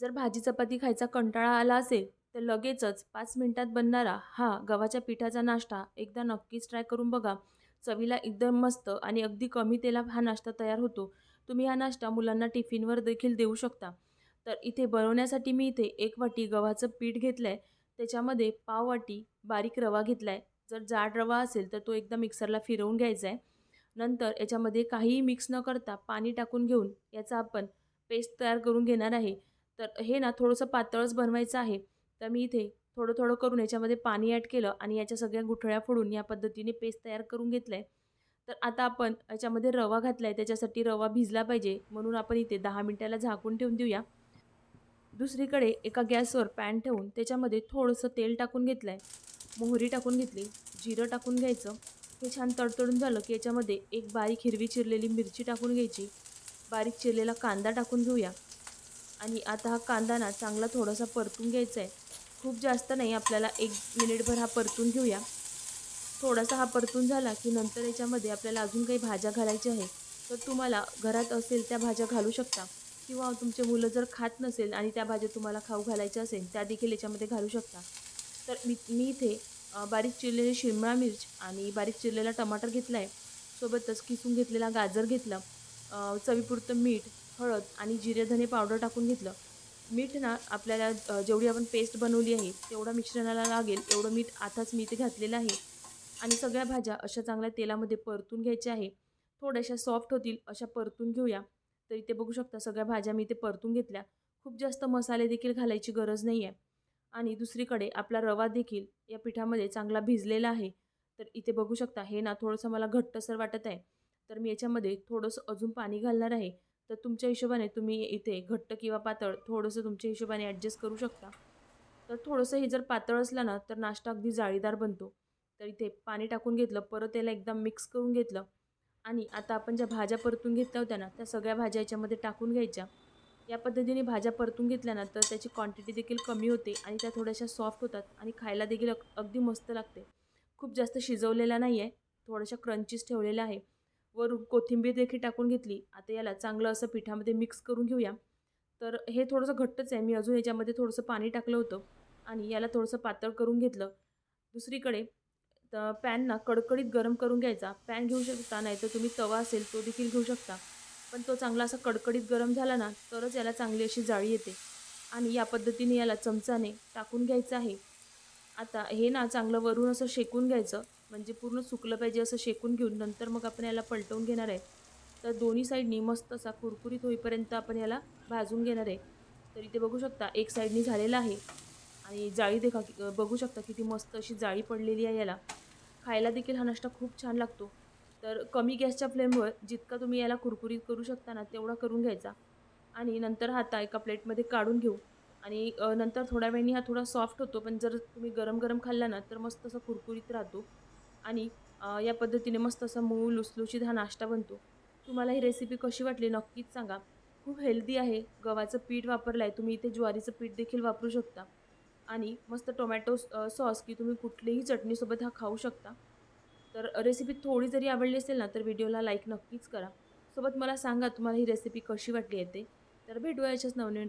जर भाजी चपाती खायचा कंटाळा आला असेल तर लगेचच पाच मिनिटात बनणारा हा गव्हाच्या पिठाचा नाश्ता एकदा नक्कीच ट्राय करून बघा. चवीला एकदम मस्त आणि अगदी कमी तेलात हा नाश्ता तयार होतो. तुम्ही हा नाश्ता मुलांना टिफिनवर देखील देऊ शकता. तर इथे बनवण्यासाठी मी इथे एक वाटी गव्हाचं पीठ घेतलं आहे त्याच्यामध्ये पाव वाटी बारीक रवा घेतला आहे जर जाड रवा असेल तर तो एकदा मिक्सरला फिरवून घ्यायचा आहे नंतर याच्यामध्ये काहीही मिक्स न करता पाणी टाकून घेऊन याचा आपण पेस्ट तयार करून घेणार आहे. तर हे ना थोडंसं पातळच बनवायचं आहे. तर मी इथे थोडं थोडं करून याच्यामध्ये पाणी ॲड केलं आणि याच्या सगळ्या गुठळ्या फोडून या पद्धतीने पेस्ट तयार करून घेतलं आहे तर आता आपण याच्यामध्ये रवा घातला आहे त्याच्यासाठी रवा भिजला पाहिजे. म्हणून आपण इथे दहा मिनटाला झाकून ठेवून देऊया. दुसरीकडे एका गॅसवर पॅन ठेवून त्याच्यामध्ये थोडंसं तेल टाकून घेतलं आहे मोहरी टाकून घेतली जिरं टाकून घ्यायचं. हे छान तडतडून झालं की याच्यामध्ये एक बारीक हिरवी चिरलेली मिरची टाकून घ्यायची. बारीक चिरलेला कांदा टाकून घेऊया. आणि आता हा कांदा ना चांगला थोडासा परतून घ्यायचा आहे. खूप जास्त नाही आपल्याला एक मिनिटभर हा परतून घेऊया. थोडासा हा परतून झाला की नंतर याच्यामध्ये आपल्याला अजून काही भाज्या घालायच्या आहे तर तुम्हाला घरात असेल त्या भाज्या घालू शकता. किंवा तुमचे मुलं जर खात नसेल आणि त्या भाज्या तुम्हाला खाऊ घालायच्या असेल त्या देखील याच्यामध्ये घालू शकता. तर मी मी इथे बारीक चिरलेली शिमळा मिर्च आणि बारीक चिरलेला टमाटर घेतला आहे सोबतच किसून घेतलेला गाजर घेतला. चवीपुरतं मीठ हळद आणि जिरे धने पावडर टाकून घेतलं. मीठ ना आपल्याला जेवढी आपण पेस्ट बनवली आहे तेवढा मिश्रणाला लागेल. एवढं मीठ आताच मी इथे घातलेलं आहे. आणि सगळ्या भाज्या अशा चांगल्या तेलामध्ये परतून घ्यायच्या आहे. थोड्याशा सॉफ्ट होतील अशा परतून घेऊया. तर इथे बघू शकता सगळ्या भाज्या मी इथे परतून घेतल्या. खूप जास्त मसाले देखील घालायची गरज नाही आहे आणि दुसरीकडे आपला रवा देखील या पिठामध्ये चांगला भिजलेला आहे. तर इथे बघू शकता हे ना थोडंसं मला घट्टसर वाटत आहे. तर मी याच्यामध्ये थोडंसं अजून पाणी घालणार आहे. तर तुमच्या हिशोबाने तुम्ही इथे घट्ट किंवा पातळ थोडंसं तुमच्या हिशोबाने ॲडजस्ट करू शकता. तर थोडंसं हे जर पातळ असलं ना तर नाश्ता अगदी जाळीदार बनतो. तर इथे पाणी टाकून घेतलं परत याला एकदम मिक्स करून घेतलं. आणि आता आपण ज्या भाज्या परतून घेतल्या होत्या ना त्या सगळ्या भाज्या याच्यामध्ये टाकून घ्यायच्या. या पद्धतीने भाज्या परतून घेतल्या ना तर त्याची क्वांटिटी देखील कमी होते आणि त्या थोड्याशा सॉफ्ट होतात आणि खायला देखील अगदी मस्त लागते. खूप जास्त शिजवलेला नाही आहे थोड्याशा क्रंचीस ठेवलेल्या आहे. वरून कोथिंबीर देखील टाकून घेतली. आता याला चांगलं असं पिठामध्ये मिक्स करून घेऊया. तर हे थोडंसं घट्टच आहे. मी अजून याच्यामध्ये थोडंसं पाणी टाकलं होतं आणि याला थोडंसं पातळ करून घेतलं. दुसरीकडे तर पॅन ना कडकडीत गरम करून घ्यायचा. पॅन घेऊ शकता नाही तर तुम्ही तवा असेल तो देखील घेऊ शकता. पण तो चांगला असा कडकडीत गरम झाला ना तरच याला चांगली अशी जाळी येते. आणि या पद्धतीने याला चमचाने टाकून घ्यायचं आहे. आता हे ना चांगलं वरून असं शेकून घ्यायचं. म्हणजे पूर्ण सुकलं पाहिजे असं शेकून घेऊन नंतर मग आपण याला पलटवून घेणार आहे. तर दोन्ही साईडनी मस्त असा कुरकुरीत होईपर्यंत आपण याला भाजून घेणार आहे. तर इथे बघू शकता एक साईडनी झालेला आहे. आणि जाळी देखा बघू शकता किती मस्त अशी जाळी पडलेली आहे याला. खायला देखील हा नाश्ता खूप छान लागतो. तर कमी गॅसच्या फ्लेमवर जितका तुम्ही याला कुरकुरीत करू शकता ना तेवढा करून घ्यायचा. आणि नंतर हा आता एका प्लेटमध्ये काढून घेऊ. आणि नंतर थोड्या वेळाने हा थोडा सॉफ्ट होतो पण जर तुम्ही गरम गरम खाल्ला ना तर मस्त असा कुरकुरीत राहतो. आणि या पद्धतीने मस्त असा मऊ लुसलुशीत हा नाश्ता बनतो. तुम्हाला ही रेसिपी कशी वाटली नक्कीच सांगा. खूप हेल्दी आहे. गव्हाचं पीठ वापरलं आहे तुम्ही इथे ज्वारीचं पीठ देखील वापरू शकता. आणि मस्त टोमॅटो सॉस की तुम्ही कुठलीही चटणीसोबत हा खाऊ शकता. तर रेसिपी थोडी जरी आवडली असेल ना तर व्हिडिओला लाईक नक्कीच करा. सोबत मला सांगा तुम्हाला ही रेसिपी कशी वाटली येते तर भेटूया याच्याच नवनवीन